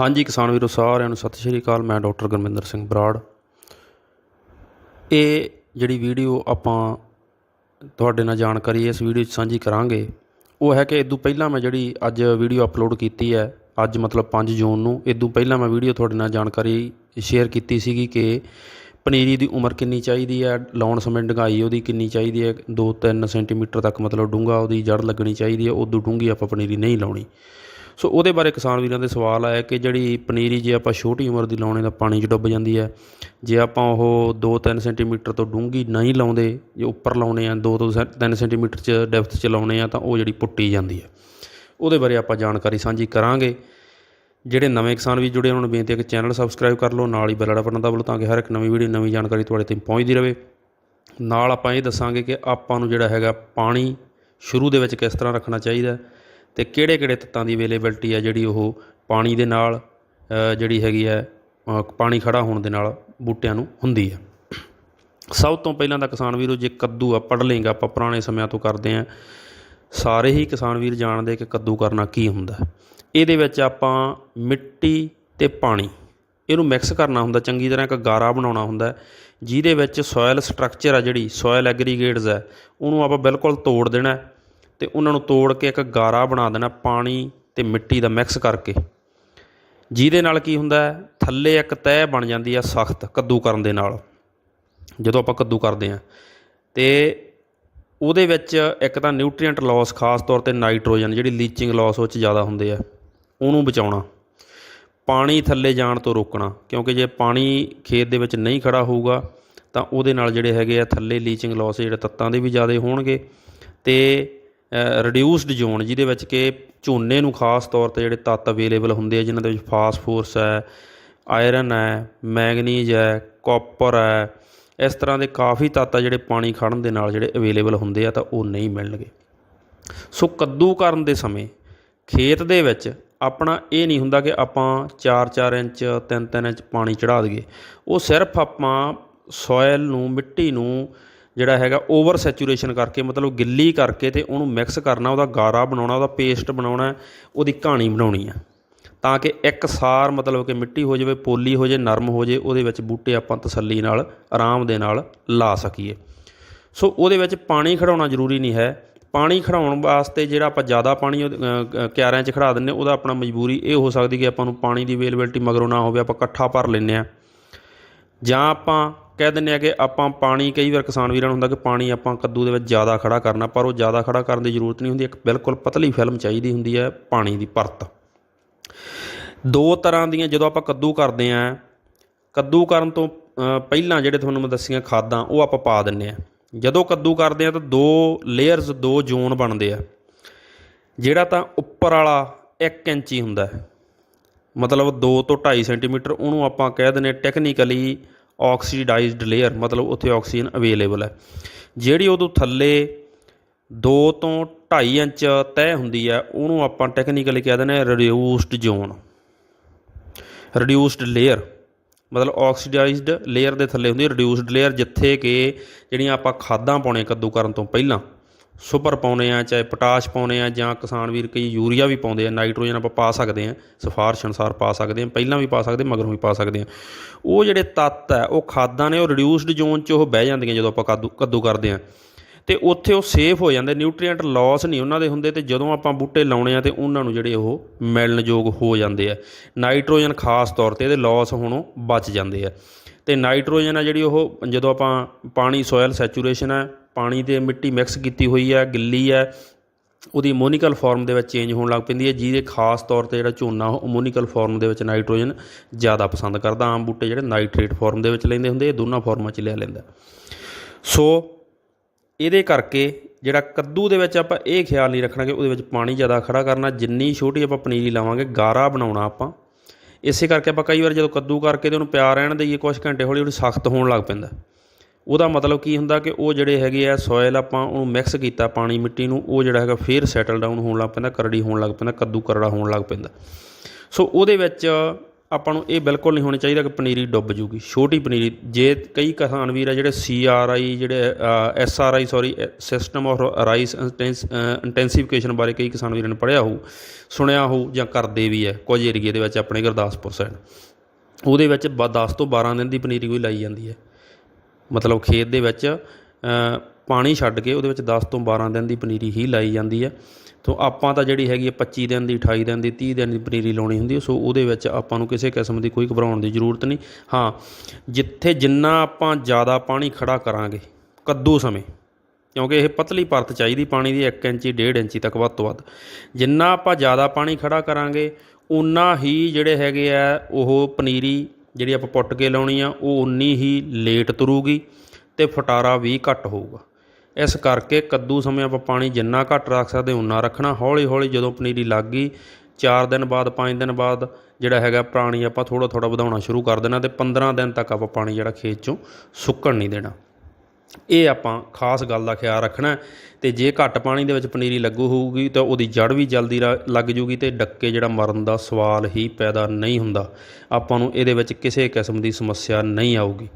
ਹਾਂਜੀ, ਕਿਸਾਨ ਵੀਰੋ, ਸਾਰਿਆਂ ਨੂੰ ਸਤਿ ਸ਼੍ਰੀ ਅਕਾਲ। ਮੈਂ ਡਾਕਟਰ ਗੁਰਮਿੰਦਰ ਸਿੰਘ ਬਰਾੜ। ਇਹ ਜਿਹੜੀ ਵੀਡੀਓ ਆਪਾਂ ਤੁਹਾਡੇ ਨਾਲ ਜਾਣਕਾਰੀ ਇਸ ਵੀਡੀਓ 'ਚ ਸਾਂਝੀ ਕਰਾਂਗੇ, ਉਹ ਹੈ ਕਿ ਇਦੋਂ ਪਹਿਲਾਂ ਮੈਂ ਜਿਹੜੀ ਅੱਜ ਵੀਡੀਓ ਅਪਲੋਡ ਕੀਤੀ ਹੈ, ਅੱਜ ਮਤਲਬ 5 ਜੂਨ ਨੂੰ ਇਦੋਂ ਪਹਿਲਾਂ ਮੈਂ ਵੀਡੀਓ ਤੁਹਾਡੇ ਨਾਲ ਜਾਣਕਾਰੀ ਸ਼ੇਅਰ ਕੀਤੀ ਸੀਗੀ ਕਿ ਪਨੀਰੀ ਦੀ ਉਮਰ ਕਿੰਨੀ ਚਾਹੀਦੀ ਹੈ ਲਾਉਣ ਸਮੇਂ ਡੂੰਘਾਈ ਉਹਦੀ ਕਿੰਨੀ ਚਾਹੀਦੀ ਹੈ 2-3 ਸੈਂਟੀਮੀਟਰ ਤੱਕ ਮਤਲਬ ਡੂੰਘਾ ਉਹਦੀ ਜੜ ਲੱਗਣੀ ਚਾਹੀਦੀ ਹੈ, ਉਦੋਂ ਡੂੰਘੀ ਆਪਾਂ ਪਨੀਰੀ ਨਹੀਂ ਲਾਉਣੀ। ਸੋ ਉਹਦੇ ਬਾਰੇ ਕਿਸਾਨ ਵੀਰਾਂ ਦੇ ਸਵਾਲ ਆਇਆ ਕਿ ਜਿਹੜੀ ਪਨੀਰੀ ਜੇ ਆਪਾਂ ਛੋਟੀ ਉਮਰ ਦੀ ਲਾਉਣੇ ਤਾਂ ਪਾਣੀ 'ਚ ਡੁੱਬ ਜਾਂਦੀ ਹੈ ਜੇ ਆਪਾਂ ਉਹ 2-3 ਸੈਂਟੀਮੀਟਰ ਤੋਂ ਡੂੰਘੀ ਨਹੀਂ ਲਾਉਂਦੇ, ਜੇ ਉੱਪਰ ਲਾਉਣੇ ਆ 2 ਤੋਂ 3 ਸੈਂਟੀਮੀਟਰ 'ਚ ਡੈਪਥ 'ਚ ਲਾਉਣੇ ਆ ਤਾਂ ਉਹ ਜਿਹੜੀ ਪੁੱਟੀ ਜਾਂਦੀ ਹੈ ਉਹਦੇ ਬਾਰੇ ਆਪਾਂ ਜਾਣਕਾਰੀ ਸਾਂਝੀ ਕਰਾਂਗੇ। ਜਿਹੜੇ ਨਵੇਂ ਕਿਸਾਨ ਵੀ ਜੁੜੇ ਉਹਨਾਂ ਨੂੰ ਬੇਨਤੀ ਹੈ ਕਿ ਚੈਨਲ ਸਬਸਕ੍ਰਾਈਬ ਕਰ ਲਓ, ਨਾਲ ਹੀ ਬੈਲ ਵਾਲਾ ਬਟਨ ਦਬਾ ਲਓ ਤਾਂ ਕਿ ਹਰ ਇੱਕ ਨਵੀਂ ਵੀਡੀਓ, ਨਵੀਂ ਜਾਣਕਾਰੀ ਤੁਹਾਡੇ ਤੱਕ ਪਹੁੰਚਦੀ ਰਹੇ। ਨਾਲ ਆਪਾਂ ਇਹ ਦੱਸਾਂਗੇ ਕਿ ਆਪਾਂ ਨੂੰ ਜਿਹੜਾ ਹੈਗਾ ਪਾਣੀ ਸ਼ੁਰੂ ਦੇ ਵਿੱਚ ਕਿਸ ਤਰ੍ਹਾਂ ਰੱਖਣਾ ਚਾਹੀਦਾ ਤੇ ਕਿਹੜੇ ਕਿਹੜੇ ਤੱਤਾਂ ਦੀ ਅਵੇਲੇਬਿਲਟੀ ਹੈ ਜਿਹੜੀ ਉਹ ਪਾਣੀ ਦੇ ਨਾਲ ਜਿਹੜੀ ਹੈਗੀ ਹੈ ਪਾਣੀ ਖੜਾ ਹੋਣ ਦੇ ਨਾਲ ਬੂਟਿਆਂ ਨੂੰ ਹੁੰਦੀ ਹੈ ਸਭ ਤੋਂ ਪਹਿਲਾਂ ਤਾਂ ਕਿਸਾਨ ਵੀਰੋ, ਜੇ ਕੱਦੂ ਆ ਪੜ ਲੇਗਾ ਆਪਾਂ ਪੁਰਾਣੇ ਸਮਿਆਂ ਤੋਂ ਕਰਦੇ ਆਂ, ਸਾਰੇ ਹੀ ਕਿਸਾਨ ਵੀਰ ਜਾਣਦੇ ਕਿ ਕੱਦੂ ਕਰਨਾ ਕੀ ਹੁੰਦਾ। ਇਹਦੇ ਵਿੱਚ ਆਪਾਂ ਮਿੱਟੀ ਤੇ ਪਾਣੀ, ਇਹਨੂੰ ਮਿਕਸ ਕਰਨਾ ਹੁੰਦਾ, ਚੰਗੀ ਤਰ੍ਹਾਂ ਇੱਕ ਗਾਰਾ ਬਣਾਉਣਾ ਹੁੰਦਾ, ਜਿਹਦੇ ਵਿੱਚ ਸੋਇਲ ਸਟਰਕਚਰ ਆ ਜਿਹੜੀ ਸੋਇਲ ਐਗਰੀਗੇਟਸ ਹੈ ਉਹਨੂੰ ਆਪਾਂ ਬਿਲਕੁਲ ਤੋੜ ਦੇਣਾ ਤੇ ਉਹਨਾਂ ਨੂੰ ਤੋੜ ਕੇ ਇੱਕ ਗਾਰਾ ਬਣਾ ਦੇਣਾ ਪਾਣੀ ਤੇ ਮਿੱਟੀ ਦਾ ਮਿਕਸ ਕਰਕੇ। ਜਿਹਦੇ ਨਾਲ ਕੀ ਹੁੰਦਾ ਥੱਲੇ ਇੱਕ ਤਹਿ ਬਣ ਜਾਂਦੀ ਆ ਸਖਤ ਕੱਦੂ ਕਰਨ ਦੇ ਨਾਲ। ਜਦੋਂ ਆਪਾਂ ਕੱਦੂ ਕਰਦੇ ਹਾਂ, ਤੇ ਉਹਦੇ ਵਿੱਚ ਇੱਕ ਤਾਂ ਨਿਊਟ੍ਰੀਐਂਟ ਲਾਸ ਖਾਸ ਤੌਰ ਤੇ ਨਾਈਟ੍ਰੋਜਨ, ਜਿਹੜੀ ਲੀਚਿੰਗ ਲਾਸ ਉਹ 'ਚ ਜ਼ਿਆਦਾ ਹੁੰਦੇ ਆ, ਉਹਨੂੰ ਬਚਾਉਣਾ। ਪਾਣੀ ਥੱਲੇ ਜਾਣ ਤੋਂ ਰੋਕਣਾ, ਕਿਉਂਕਿ ਜੇ ਪਾਣੀ ਖੇਤ ਦੇ ਵਿੱਚ ਨਹੀਂ ਖੜਾ ਹੋਊਗਾ, ਤਾਂ ਉਹਦੇ ਨਾਲ ਜਿਹੜੇ ਹੈਗੇ ਆ ਥੱਲੇ ਲੀਚਿੰਗ ਲਾਸ ਜਿਹੜੇ ਤੱਤਾਂ ਦੇ ਵੀ ਜ਼ਿਆਦਾ ਹੋਣਗੇ, ਤੇ ਰਿਡਿਊਸਡ ਜ਼ੋਨ ਜਿਹਦੇ ਵਿੱਚ ਕਿ ਝੋਨੇ ਨੂੰ ਖਾਸ ਤੌਰ ਤੇ ਜਿਹੜੇ ਤੱਤ ਅਵੇਲੇਬਲ ਹੁੰਦੇ ਆ ਜਿਨ੍ਹਾਂ ਦੇ ਵਿੱਚ ਫਾਸਫੋਰਸ ਹੈ ਆਇਰਨ ਹੈ ਮੈਗਨੀਜ਼ ਹੈ ਕਾਪਰ ਹੈ, ਇਸ ਤਰ੍ਹਾਂ ਦੇ ਕਾਫੀ ਤੱਤ ਆ ਜਿਹੜੇ ਪਾਣੀ ਖੜਨ ਦੇ ਨਾਲ ਜਿਹੜੇ ਅਵੇਲੇਬਲ ਹੁੰਦੇ ਆ ਤਾਂ ਉਹ ਨਹੀਂ ਮਿਲਣਗੇ। ਸੋ ਕੱਦੂ ਕਰਨ ਦੇ ਸਮੇਂ ਖੇਤ ਦੇ ਵਿੱਚ ਆਪਣਾ ਇਹ ਨਹੀਂ ਹੁੰਦਾ ਕਿ ਆਪਾਂ 4-4 ਇੰਚ 3-3 ਇੰਚ ਪਾਣੀ ਚੜਾ ਦਈਏ। ਉਹ ਸਿਰਫ ਆਪਾਂ ਸੋਇਲ ਨੂੰ, ਮਿੱਟੀ ਨੂੰ ਜਿਹੜਾ ਹੈਗਾ ਓਵਰ ਸੈਚੂਰੇਸ਼ਨ ਕਰਕੇ ਮਤਲਬ ਗਿੱਲੀ ਕਰਕੇ ਤੇ ਉਹਨੂੰ ਮਿਕਸ ਕਰਨਾ ਉਹਦਾ ਗਾਰਾ ਬਣਾਉਣਾ ਉਹਦਾ ਪੇਸਟ ਬਣਾਉਣਾ ਉਹਦੀ ਕਹਾਣੀ ਬਣਾਉਣੀ ਆ। ਤਾਂ ਕਿ ਇੱਕ ਸਾਰ ਮਤਲਬ ਕਿ ਮਿੱਟੀ ਹੋ ਜਾਵੇ ਪੋਲੀ ਹੋ ਜਾਵੇ ਨਰਮ ਹੋ ਜਾਵੇ ਉਹਦੇ ਵਿੱਚ ਬੂਟੇ ਆਪਾਂ ਤਸੱਲੀ ਨਾਲ ਆਰਾਮ ਦੇ ਨਾਲ ਲਾ ਸਕੀਏ। ਸੋ ਉਹਦੇ ਵਿੱਚ ਪਾਣੀ ਖੜਾਉਣਾ ਜ਼ਰੂਰੀ ਨਹੀਂ ਹੈ। ਪਾਣੀ ਖੜਾਉਣ ਵਾਸਤੇ ਜਿਹੜਾ ਆਪਾਂ ਜ਼ਿਆਦਾ ਪਾਣੀ ਉਹ, ਕਿਆਰਿਆਂ 'ਚ ਖੜਾ ਦਿੰਨੇ ਉਹਦਾ ਆਪਣਾ ਮਜਬੂਰੀ ਇਹ ਹੋ ਸਕਦੀ ਕਿ ਆਪਾਂ ਨੂੰ ਪਾਣੀ ਦੀ ਅਵੇਲੇਬਿਲਟੀ ਮਗਰੋਂ ਨਾ ਹੋਵੇ ਆਪਾਂ ਇਕੱਠਾ ਭਰ ਲੈਂਦੇ ਆ ਜਾਂ ਆਪਾਂ ਕਹਿ ਦਿੰਨੇ ਆ ਕਿ ਆਪਾਂ ਪਾਣੀ, ਕਈ ਵਾਰ ਕਿਸਾਨ ਵੀਰਾਂ ਨੂੰ ਹੁੰਦਾ ਕਿ ਪਾਣੀ ਆਪਾਂ ਕੱਦੂ ਦੇ ਵਿੱਚ ਜ਼ਿਆਦਾ ਖੜਾ ਕਰਨਾ, ਪਰ ਉਹ ਜ਼ਿਆਦਾ ਖੜਾ ਕਰਨ ਦੀ ਜ਼ਰੂਰਤ ਨਹੀਂ ਹੁੰਦੀ, ਇੱਕ ਬਿਲਕੁਲ ਪਤਲੀ ਫਿਲਮ ਚਾਹੀਦੀ ਹੁੰਦੀ ਹੈ ਪਾਣੀ ਦੀ ਪਰਤ। ਦੋ ਤਰ੍ਹਾਂ ਦੀਆਂ ਜਦੋਂ ਆਪਾਂ ਕੱਦੂ ਕਰਦੇ ਆਂ, ਕੱਦੂ ਕਰਨ ਤੋਂ ਪਹਿਲਾਂ ਜਿਹੜੇ ਤੁਹਾਨੂੰ ਮੈਂ ਦੱਸੀਆਂ ਖਾਦਾਂ, ਉਹ ਆਪਾਂ ਪਾ ਦਿੰਨੇ ਆ। ਜਦੋਂ ਕੱਦੂ ਕਰਦੇ ਆ ਤਾਂ ਦੋ ਲੇਅਰਸ ਦੋ ਜ਼ੋਨ ਬਣਦੇ ਆ। ਜਿਹੜਾ ਤਾਂ ਉੱਪਰ ਵਾਲਾ 1 ਇੰਚੀ ਹੁੰਦਾ ਮਤਲਬ 2 ਤੋਂ 2.5 ਸੈਂਟੀਮੀਟਰ, ਉਹਨੂੰ ਆਪਾਂ ਕਹਿ ਦਿੰਦੇ ਟੈਕਨੀਕਲੀ ਆਕਸੀਡਾਈਜ਼ਡ ਲੇਅਰ ਮਤਲਬ ਉੱਥੇ ਆਕਸੀਜਨ ਅਵੇਲੇਬਲ ਹੈ। ਜਿਹੜੀ ਉਦੋਂ ਥੱਲੇ 2 ਤੋਂ 2.5 ਇੰਚ ਤੈਅ ਹੁੰਦੀ ਹੈ, ਉਹਨੂੰ ਆਪਾਂ ਟੈਕਨੀਕਲੀ ਕਹਿ ਦਿੰਦੇ ਰਿਡਿਊਸਡ ਜ਼ੋਨ ਰਿਡਿਊਸਡ ਲੇਅਰ ਮਤਲਬ ਆਕਸੀਡਾਈਜ਼ਡ ਲੇਅਰ ਦੇ ਥੱਲੇ ਹੁੰਦੀ ਰਿਡਿਊਸਡ ਲੇਅਰ ਜਿੱਥੇ ਕਿ ਜਿਹੜੀਆਂ ਆਪਾਂ ਖਾਦਾਂ ਪਾਉਣੇ ਕੱਦੂ ਕਰਨ ਤੋਂ ਪਹਿਲਾਂ ਸੁਪਰ ਪਾਉਨੇ ਆ, ਚਾਹੇ ਪੋਟਾਸ਼ ਪਾਉਨੇ ਆ ਜਾਂ ਕਿਸਾਨ ਵੀਰ ਕਈ ਯੂਰੀਆ ਵੀ ਪਾਉਂਦੇ ਆ, ਨਾਈਟ੍ਰੋਜਨ ਆਪਾਂ ਪਾ ਸਕਦੇ ਆ ਸਿਫਾਰਿਸ਼ ਅਨੁਸਾਰ ਪਾ ਸਕਦੇ ਆ, ਪਹਿਲਾਂ ਵੀ ਪਾ ਸਕਦੇ, ਮਗਰੋਂ ਵੀ ਪਾ ਸਕਦੇ ਆ। ਉਹ ਜਿਹੜੇ ਤੱਤ ਹੈ ਉਹ ਖਾਦਾਂ ਨੇ, ਉਹ ਰਿਡਿਊਸਡ ਜ਼ੋਨ 'ਚ ਉਹ ਬਹਿ ਜਾਂਦੀਆਂ ਜਦੋਂ ਆਪਾਂ ਕੱਦੂ ਕੱਦੂ ਕਰਦੇ ਆ। ਤੇ ਉੱਥੇ ਉਹ ਸੇਫ ਹੋ ਜਾਂਦੇ ਨਿਊਟ੍ਰੀਐਂਟ ਲਾਸ ਨਹੀਂ ਉਹਨਾਂ ਦੇ ਹੁੰਦੇ ਤੇ ਜਦੋਂ ਆਪਾਂ ਬੂਟੇ ਲਾਉਣੇ ਆ ਤੇ ਉਹਨਾਂ ਨੂੰ ਜਿਹੜੇ ਉਹ ਮਿਲਣਯੋਗ ਹੋ ਜਾਂਦੇ ਆ। ਨਾਈਟ੍ਰੋਜਨ ਖਾਸ ਤੌਰ ਤੇ ਇਹਦੇ ਲਾਸ ਹੋਣੋਂ ਬਚ ਜਾਂਦੇ ਆ। ਤੇ ਨਾਈਟ੍ਰੋਜਨ ਆ ਜਿਹੜੀ ਉਹ ਜਦੋਂ ਆਪਾਂ ਪਾਣੀ ਸੋਇਲ ਸੈਚੂਰੇਸ਼ਨ ਹੈ ਪਾਣੀ ਤੇ ਮਿੱਟੀ ਮਿਕਸ ਕੀਤੀ ਹੋਈ ਹੈ, ਗਿੱਲੀ ਹੈ। ਉਹਦੀ ਅਮੋਨੀਕਲ ਫਾਰਮ ਦੇ ਵਿੱਚ ਚੇਂਜ ਹੋਣ ਲੱਗ ਪੈਂਦੀ ਹੈ, ਜਿਹਦੇ ਖਾਸ ਤੌਰ ਤੇ ਜਿਹੜਾ ਝੋਨਾ, ਉਹ ਅਮੋਨੀਕਲ ਫਾਰਮ ਦੇ ਵਿੱਚ ਨਾਈਟ੍ਰੋਜਨ ਜ਼ਿਆਦਾ ਪਸੰਦ ਕਰਦਾ। ਆਮ ਬੂਟੇ ਜਿਹੜੇ ਨਾਈਟ੍ਰੇਟ ਫਾਰਮ ਦੇ ਵਿੱਚ ਲੈਂਦੇ ਹੁੰਦੇ, ਇਹ ਦੋਨਾਂ ਫਾਰਮਾਂ 'ਚ ਲਿਆ ਲੈਂਦਾ। ਸੋ ਇਹਦੇ ਕਰਕੇ ਜਿਹੜਾ ਕੱਦੂ ਦੇ ਵਿੱਚ ਆਪਾਂ ਇਹ ਖਿਆਲ ਨਹੀਂ ਰੱਖਣਾ ਕਿ ਉਹਦੇ ਵਿੱਚ ਪਾਣੀ ਜ਼ਿਆਦਾ ਖੜਾ ਕਰਨਾ, ਜਿੰਨੀ ਛੋਟੀ ਆਪਾਂ ਪਨੀਰੀ ਲਾਵਾਂਗੇ, ਗਾਰਾ ਬਣਾਉਣਾ ਆਪਾਂ। ਇਸੇ ਕਰਕੇ ਆਪਾਂ ਕਈ ਵਾਰ ਜਦੋਂ ਕੱਦੂ ਕਰਕੇ ਤੇ ਉਹਨੂੰ ਪਿਆ ਰਹਿਣ ਦੇਈਏ ਕੁਝ ਘੰਟੇ ਹੌਲੀ ਹੌਲੀ ਸਖਤ ਹੋਣ ਲੱਗ ਪੈਂਦਾ। ਉਹਦਾ ਮਤਲਬ ਕੀ ਹੁੰਦਾ ਕਿ ਉਹ ਜਿਹੜੇ ਹੈਗੇ ਆ ਸੋਇਲ ਆਪਾਂ ਉਹਨੂੰ ਮਿਕਸ ਕੀਤਾ ਪਾਣੀ ਮਿੱਟੀ ਨੂੰ, ਉਹ ਜਿਹੜਾ ਹੈਗਾ ਫੇਰ ਸੈਟਲ ਡਾਊਨ ਹੋਣ ਲੱਗ ਪੈਂਦਾ, ਕਰੜੀ ਹੋਣ ਲੱਗ ਪੈਂਦਾ, ਕੱਦੂ ਕਰੜਾ ਹੋਣ ਲੱਗ ਪੈਂਦਾ। ਸੋ ਉਹਦੇ ਵਿੱਚ ਆਪਾਂ ਨੂੰ ਇਹ ਬਿਲਕੁਲ ਨਹੀਂ ਹੋਣਾ ਚਾਹੀਦਾ ਕਿ ਪਨੀਰੀ ਡੁੱਬ ਜੂਗੀ, ਛੋਟੀ ਪਨੀਰੀ। ਜੇ ਕਈ ਕਿਸਾਨ ਵੀਰ ਆ ਜਿਹੜੇ ਸੀ ਆਰ ਆਈ ਜਿਹੜੇ S R I sorry system of rice intensification ਬਾਰੇ ਕਈ ਕਿਸਾਨ ਵੀਰਾਂ ਨੇ ਪੜ੍ਹਿਆ ਹੋਊ, ਸੁਣਿਆ ਹੋਊ ਜਾਂ ਕਰਦੇ ਵੀ ਹੈ ਕੁਝ ਏਰੀਏ ਦੇ ਵਿੱਚ ਆਪਣੇ ਗੁਰਦਾਸਪੁਰ ਸਾਈਡ ਉਹਦੇ ਵਿੱਚ ਬ- 10 ਤੋਂ 12 ਦਿਨ ਦੀ ਪਨੀਰੀ ਕੋਈ ਲਾਈ ਜਾਂਦੀ ਹੈ। ਮਤਲਬ ਖੇਤ ਦੇ ਵਿੱਚ ਪਾਣੀ ਛੱਡ ਕੇ ਉਹਦੇ ਵਿੱਚ 10 ਤੋਂ 12 ਦਿਨ ਦੀ ਪਨੀਰੀ ਹੀ ਲਾਈ ਜਾਂਦੀ ਹੈ। ਸੋ ਆਪਾਂ ਤਾਂ ਜਿਹੜੀ ਹੈਗੀ ਹੈ 25 ਦਿਨ ਦੀ 28 ਦਿਨ ਦੀ 30 ਦਿਨ ਦੀ ਪਨੀਰੀ ਲਾਉਣੀ ਹੁੰਦੀ ਹੈ। ਸੋ ਉਹਦੇ ਵਿੱਚ ਆਪਾਂ ਨੂੰ ਕਿਸੇ ਕਿਸਮ ਦੀ ਕੋਈ ਘਬਰਾਉਣ ਦੀ ਜ਼ਰੂਰਤ ਨਹੀਂ। ਹਾਂ, ਜਿੱਥੇ ਜਿੰਨਾ ਆਪਾਂ ਜ਼ਿਆਦਾ ਪਾਣੀ ਖੜਾ ਕਰਾਂਗੇ, ਕੱਦੂ ਸਮੇਂ, ਕਿਉਂਕਿ ਇਹ ਪਤਲੀ ਪਰਤ ਚਾਹੀਦੀ ਪਾਣੀ ਦੀ 1 ਇੰਚੀ 1.5 ਇੰਚੀ ਤੱਕ ਵੱਧ ਤੋਂ ਵੱਧ। ਜਿੰਨਾ ਆਪਾਂ ਜ਼ਿਆਦਾ ਪਾਣੀ ਖੜਾ ਕਰਾਂਗੇ ਉਨਾ ਹੀ ਜਿਹੜੇ ਹੈਗੇ ਆ ਉਹ ਪਨੀਰੀ ਜਿਹੜੀ ਆਪਾਂ ਪੁੱਟ ਕੇ ਲਾਉਣੀ ਆ, ਉਹ ਉਨੀ ਹੀ ਲੇਟ ਤੁਰੂਗੀ ਤੇ ਫਟਾਰਾ ਵੀ ਘੱਟ ਹੋਊਗਾ। ਇਸ ਕਰਕੇ ਕੱਦੂ ਸਮੇਂ ਆਪਾਂ ਪਾਣੀ ਜਿੰਨਾ ਘੱਟ ਰੱਖ ਸਕਦੇ, ਉਨਾ ਰੱਖਣਾ। ਹੌਲੀ ਹੌਲੀ ਜਦੋਂ ਪਨੀਰੀ ਲੱਗ ਗਈ 4 ਦਿਨ ਬਾਅਦ 5 ਦਿਨ ਬਾਅਦ ਜਿਹੜਾ ਹੈਗਾ ਪਾਣੀ ਆਪਾਂ ਥੋੜਾ ਥੋੜਾ ਵਧਾਉਣਾ ਸ਼ੁਰੂ ਕਰ ਦੇਣਾ ਤੇ 15 ਦਿਨ ਤੱਕ ਆਪਾਂ ਪਾਣੀ ਜਿਹੜਾ ਖੇਤ ਚੋਂ ਸੁੱਕਣ ਨਹੀਂ ਦੇਣਾ। ਇਹ ਆਪਾਂ ਖਾਸ ਗੱਲ ਦਾ ਖਿਆਲ ਰੱਖਣਾ ਹੈ ਤੇ ਜੇ ਘੱਟ ਪਾਣੀ ਦੇ ਵਿੱਚ ਪਨੀਰੀ ਲੱਗੂ ਹੋਊਗੀ ਤਾਂ ਉਹਦੀ ਜੜ ਵੀ ਜਲਦੀ ਰਾ- ਲੱਗ ਜੂਗੀ ਤੇ ਡੱਕੇ ਜਿਹੜਾ ਮਰਨ ਦਾ ਸਵਾਲ ਹੀ ਪੈਦਾ ਨਹੀਂ ਹੁੰਦਾ। ਆਪਾਂ ਨੂੰ ਇਹਦੇ ਵਿੱਚ ਕਿਸੇ ਕਿਸਮ ਦੀ ਸਮੱਸਿਆ ਨਹੀਂ ਆਊਗੀ।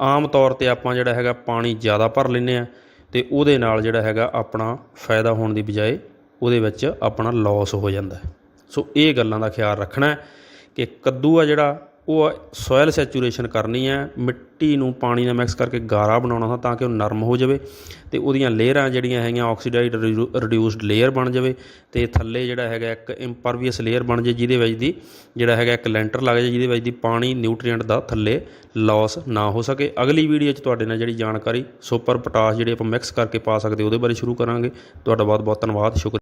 ਆਮ ਤੌਰ ਤੇ ਆਪਾਂ ਜਿਹੜਾ ਹੈਗਾ ਪਾਣੀ ਜ਼ਿਆਦਾ ਭਰ ਲੈਂਦੇ ਆ ਤੇ ਉਹਦੇ ਨਾਲ ਜਿਹੜਾ ਹੈਗਾ ਆਪਣਾ ਫਾਇਦਾ ਹੋਣ ਦੀ ਬਜਾਏ ਉਹਦੇ ਵਿੱਚ ਆਪਣਾ ਲਾਸ ਹੋ ਜਾਂਦਾ ਸੋ ਇਹ ਗੱਲਾਂ ਦਾ ਖਿਆਲ ਰੱਖਣਾ ਕਿ ਕੱਦੂ ਆ ਜਿਹੜਾ ਉਹ ਸੋਇਲ ਸੈਚੂਰੇਸ਼ਨ ਕਰਨੀ ਹੈ, ਮਿੱਟੀ ਨੂੰ ਪਾਣੀ ਨਾਲ ਮਿਕਸ ਕਰਕੇ ਗਾਰਾ ਬਣਾਉਣਾ ਹੁੰਦਾ ਤਾਂ ਕਿ ਉਹ ਨਰਮ ਹੋ ਜਾਵੇ ਤੇ ਉਹਦੀਆਂ ਲੇਅਰਾਂ ਜਿਹੜੀਆਂ ਹੈਗੀਆਂ ਆਕਸੀਡਾਈਡ ਰਿਡਿਊਸਡ ਲੇਅਰ ਬਣ ਜਾਵੇ ਤੇ ਥੱਲੇ ਜਿਹੜਾ ਹੈਗਾ ਇੱਕ ਇੰਪਰਵੀਅਸ ਲੇਅਰ ਬਣ ਜੇ ਜਿਹਦੇ ਵਿੱਚ ਦੀ ਜਿਹੜਾ ਹੈਗਾ ਇੱਕ ਲੈਂਟਰ ਲੱਗ ਜਾਏ ਜਿਹਦੇ ਵਿੱਚ ਦੀ ਪਾਣੀ ਨਿਊਟ੍ਰੀਐਂਟ ਦਾ ਥੱਲੇ ਲਾਸ ਨਾ ਹੋ ਸਕੇ। ਅਗਲੀ ਵੀਡੀਓ 'ਚ ਤੁਹਾਡੇ ਨਾਲ ਜਿਹੜੀ ਜਾਣਕਾਰੀ ਸੁਪਰ ਪੋਟਾਸ਼ ਜਿਹੜੀ ਆਪਾਂ ਮਿਕਸ ਕਰਕੇ ਪਾ ਸਕਦੇ ਉਹਦੇ ਬਾਰੇ ਸ਼ੁਰੂ ਕਰਾਂਗੇ। ਤੁਹਾਡਾ ਬਹੁਤ ਬਹੁਤ ਧੰਨਵਾਦ, ਸ਼ੁਕਰੀਆ।